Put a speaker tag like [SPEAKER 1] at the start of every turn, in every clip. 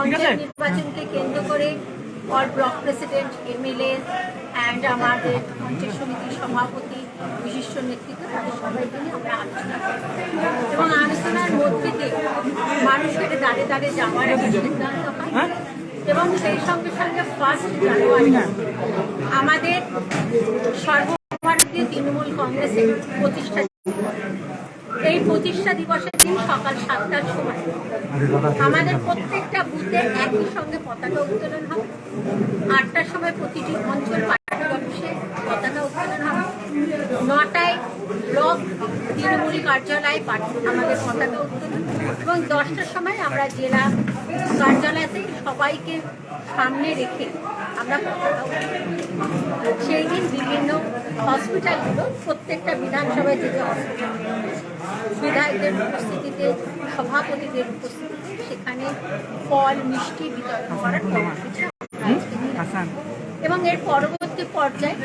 [SPEAKER 1] পঞ্চায়েত নির্বাচনকে কেন্দ্র করে all block president MLA and আমাদের পঞ্চায়েত সমিতির সভাপতি বিশিষ্ট নেতৃত্ব তাদের সবাইকে নিয়ে আমরা আলোচনা করি এবং আলোচনার মধ্যে দিয়ে মানুষের দাঁড়ে দাঁড়ে যাওয়ার একটা সিদ্ধান্ত হয়। এবং সেই সঙ্গে সঙ্গে ফার্স্ট জানুয়ারি আমাদের সর্বভারতীয় তৃণমূল কংগ্রেসের প্রতিষ্ঠা এই প্রতিষ্ঠা দিবসের দিন সকাল সাতটার সময় আমাদের প্রত্যেকটা বুথে একই সঙ্গে পতাকা উত্তোলন হবে। আটটার সময় প্রতিটি অঞ্চল পার্টি পতাকা উত্তোলন হবে। নটায় ব্লক তৃণমূল কার্যালয়ে আমাদের পতাকা উত্তোলন এবং দশটার সময় আমরা জেলা কার্যালয়তে সবাইকে সামনে রেখে আমরা সেই দিন বিভিন্ন হসপিটালগুলো প্রত্যেকটা বিধানসভায় যে যে হসপিটাল বিধায়কদের উপস্থিতিতে, সভাপতিদের উপস্থিতিতে সেখানে ফল মিষ্টি বিতরণ করার কর্মসূচি। এবং এর পরবর্তী পর্যায়ে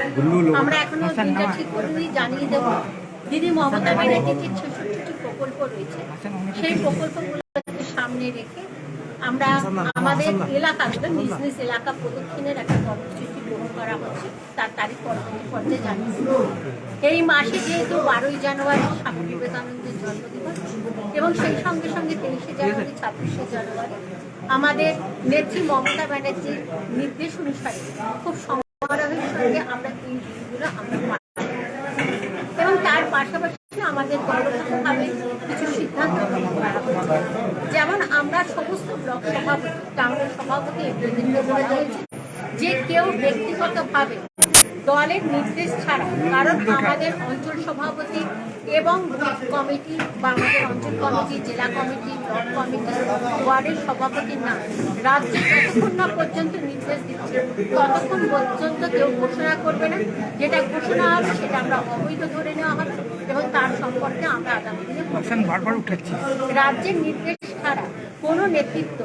[SPEAKER 1] আমরা এখনও দিনটা ঠিক করিনি জানিয়ে দেবো। দিদি মমতা ব্যানার্জির যে ছেষট্টিটি প্রকল্প রয়েছে সেই প্রকল্পগুলোকে সামনে রেখে আমরা আমাদের এলাকাগুলো নিজ নিজ এলাকা প্রদক্ষিণের একটা কর্মসূচি গ্রহণ করা হচ্ছে তার তারিখ পরবর্তী পর্যায়ে জানিয়ে দেব। এই মাসে যেহেতু বারোই জানুয়ারি স্বামী বিবেকানন্দের জন্মদিবস এবং সেই সঙ্গে সঙ্গে তেইশে জানুয়ারি ছাব্বিশে জানুয়ারি আমাদের নেত্রী মমতা ব্যানার্জির নির্দেশ অনুসারে খুব সমারোহের সঙ্গে আমরা এই দিনগুলো আমরা এবং তার পাশাপাশি আমাদের দলগতভাবে কিছু সিদ্ধান্ত। যেমন আমরা সমস্ত ব্লক সভাপতি টাউনের সভাপতি যে কেউ ব্যক্তিগতভাবে দলের নির্দেশ ছাড়া, কারণ আমাদের অঞ্চল সভাপতি এবং কমিটি বা আমাদের অঞ্চল কমিটি, জেলা কমিটি, ব্লক কমিটি, ওয়ার্ডের সভাপতির নাম রাজ্য যতক্ষণ না পর্যন্ত নির্দেশ দিচ্ছে, ততক্ষণ পর্যন্ত কেউ ঘোষণা করবে না। যেটা ঘোষণা হবে সেটা আমরা অবৈধ ধরে নেওয়া হবে। এবং তার সম্পর্কে আমরা আগামী দিনে
[SPEAKER 2] বারবার উঠাচ্ছিস
[SPEAKER 1] রাজ্যের নির্দেশ ছাড়া কোনো নেতৃত্ব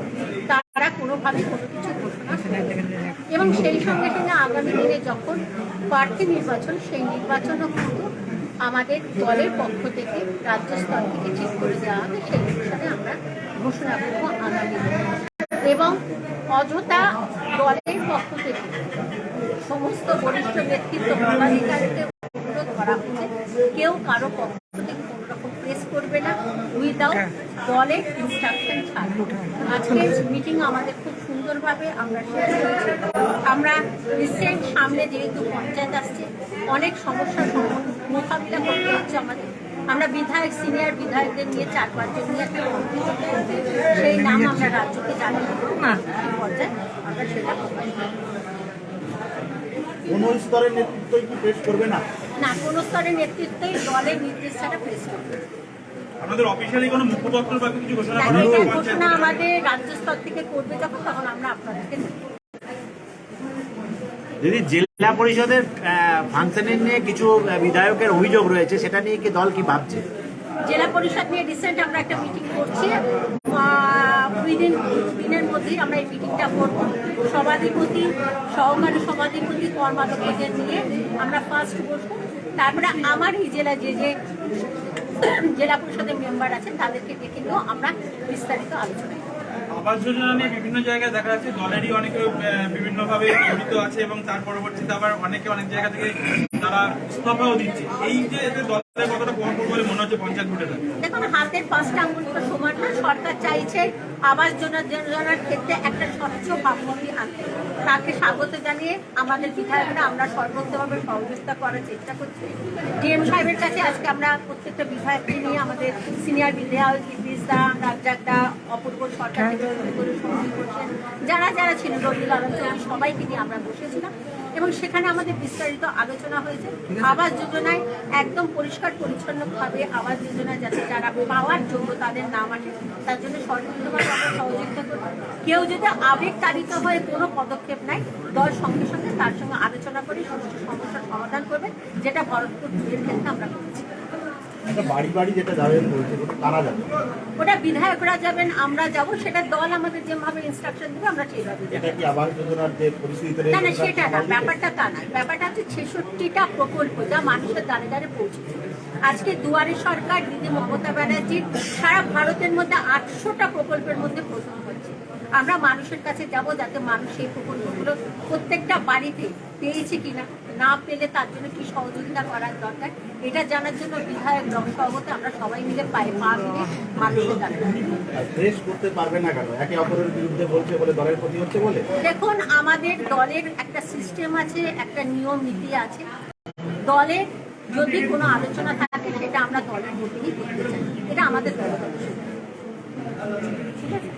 [SPEAKER 1] তারা কোনোভাবে কোনো কিছু ঘোষণা না। এবং সেই সঙ্গে সঙ্গে আগামী দিনে যখন প্রার্থী নির্বাচন সেই নির্বাচনও কিন্তু আমাদের দলের পক্ষ থেকে রাজ্য স্তর থেকে ঠিক করে দেওয়া হবে। সেই অনুসারে আমরা ঘোষণা করব আগামী এবং অযথা দলের পক্ষ থেকে সমস্ত বরিষ্ঠ ব্যক্তিত্ব পদাধিকারীকে করা হচ্ছে কেউ কারও পক্ষ থেকে কোনো রকম প্রেস করবে না। উইদাউট দলের ইনস্ট্রাকশন ছাড়া। আজকে মিটিং আমাদের খুব সুন্দরভাবে আমরা শেষ করেছি। আমরা রিসেন্ট সামনে যেহেতু পঞ্চায়েত আসছে অনেক সমস্যার মোকাবিলা করতে হচ্ছে আমাদের। আমরা বিধায়ক সিনিয়র বিধায়কদের নিয়ে চার পাঁচজন নিয়ে একটা কমিটি সেই নাম আমরা রাজ্যকে জানিয়ে দেবো।
[SPEAKER 2] না।
[SPEAKER 1] পর্যায়ে আমরা সেটা
[SPEAKER 3] কোন স্তরের নেতৃত্বই কি পেশ করবে না?
[SPEAKER 1] না কোনো স্তরের নেতৃত্বই দলের নির্দেশ ছাড়া প্রেস করবে।
[SPEAKER 4] আমাদের অফিসিয়ালি কোনো মুখপত্র বা কিছু ঘোষণা করা
[SPEAKER 1] এটা ঘোষণা আমাদের রাজ্য স্তর থেকে করবে যখন তখন আমরা আপনাদেরকে
[SPEAKER 3] যদি জেলা পরিষদের ফাংশনের নিয়ে কিছু বিধায়কের অভিযোগ রয়েছে সেটা নিয়ে কি দল কি ভাবছে?
[SPEAKER 1] জেলা পরিষদ নিয়ে রিসেন্ট আমরা একটা মিটিং করছি। উইদিন দিনের মধ্যেই আমরা এই মিটিংটা করব। সভাধিপতি সহকারী সভাধিপতি কর্মাধ্যক্ষদের নিয়ে আমরা ফার্স্ট বসবো। তারপরে আমার এই জেলা যে যে জেলা পরিষদের মেম্বার আছেন, তাদেরকে ডেকে নিয়েও আমরা বিস্তারিত আলোচনা।
[SPEAKER 4] আবাস যোজনা নিয়ে বিভিন্ন জায়গায় দেখা যাচ্ছে, দলেরই অনেকে বিভিন্ন ভাবে জড়িত আছে এবং তার পরবর্তীতে আবার অনেকে অনেক জায়গা থেকে তারা ইস্তফাও দিচ্ছে এই যে
[SPEAKER 1] দেখুন, হাতের ক্ষেত্রে একটা স্বচ্ছ ভাবমূর্তি তাকে স্বাগত জানিয়ে আমাদের বিধায়করা আমরা করার চেষ্টা করছি। আজকে আমরা প্রত্যেকটা বিধায়ককে নিয়ে আমাদের সিনিয়র বিধায়ক ইদ্রিসদা রাজ্জাকদা অপূর্ব সরকার হোসেন যারা যারা ছিল আলম সবাইকে নিয়ে আমরা বসেছিলাম। এবং সেখানে আমাদের বিস্তারিত আলোচনা হয়েছে। আবাস যোজনায় একদম পরিষ্কার পরিচ্ছন্নভাবে আবাস যোজনায় যাতে যারা পাওয়ার যোগ্য তাদের নাম আসে তার জন্য আমরা সহযোগিতা করব। কেউ যদি আবেগ তাড়িত হয়ে কোনো পদক্ষেপ নেয় দল সঙ্গে সঙ্গে তার সঙ্গে আলোচনা করে সমস্ত সমস্যার সমাধান করবে যেটা ভরতপুর দুয়ের ক্ষেত্রে
[SPEAKER 3] একটা বাড়ি বাড়ি যেটা যাবেন বলছে কারা যাবে?
[SPEAKER 1] ওটা বিধায়করা যাবেন আমরা যাব সেটা দল আমাদের যেভাবে ইনস্ট্রাকশন দেবে আমরা সেইভাবে
[SPEAKER 3] এটা কি আবাস যোজনার যে পরিস্থিতিতে
[SPEAKER 1] না না সেটা না ব্যাপারটা তা না। ব্যাপারটা হচ্ছে ছেষট্টিটা প্রকল্প যা মানুষের দ্বারে দ্বারে পৌঁছেছে। আজকে দুয়ারে সরকার দিদি মমতা ব্যানার্জির সারা ভারতের মধ্যে আটশোটা প্রকল্পের মধ্যে প্রথম হচ্ছে আমরা মানুষের কাছে যাব যাতে মানুষ এই প্রকল্পগুলো প্রত্যেকটা বাড়িতে পেয়েছে কিনা। না পেলে তার জন্য কি সহযোগিতা করার দরকার? এটা জানার জন্য বিধায়ক ব্লক আমরা সবাই মিলে পায়ে পা মিলে মানুষের
[SPEAKER 3] দেশ করতে পারবে না কেন? একে অপরের বিরুদ্ধে বলছে বলে দলের ক্ষতি হচ্ছে বলে?
[SPEAKER 1] দেখুন আমাদের দলের একটা সিস্টেম আছে একটা নিয়ম নীতি আছে। দলের যদি কোনো আলোচনা থাকে সেটা আমরা দলের মধ্যেই করতে চাই। এটা আমাদের দলের ঠিক আছে?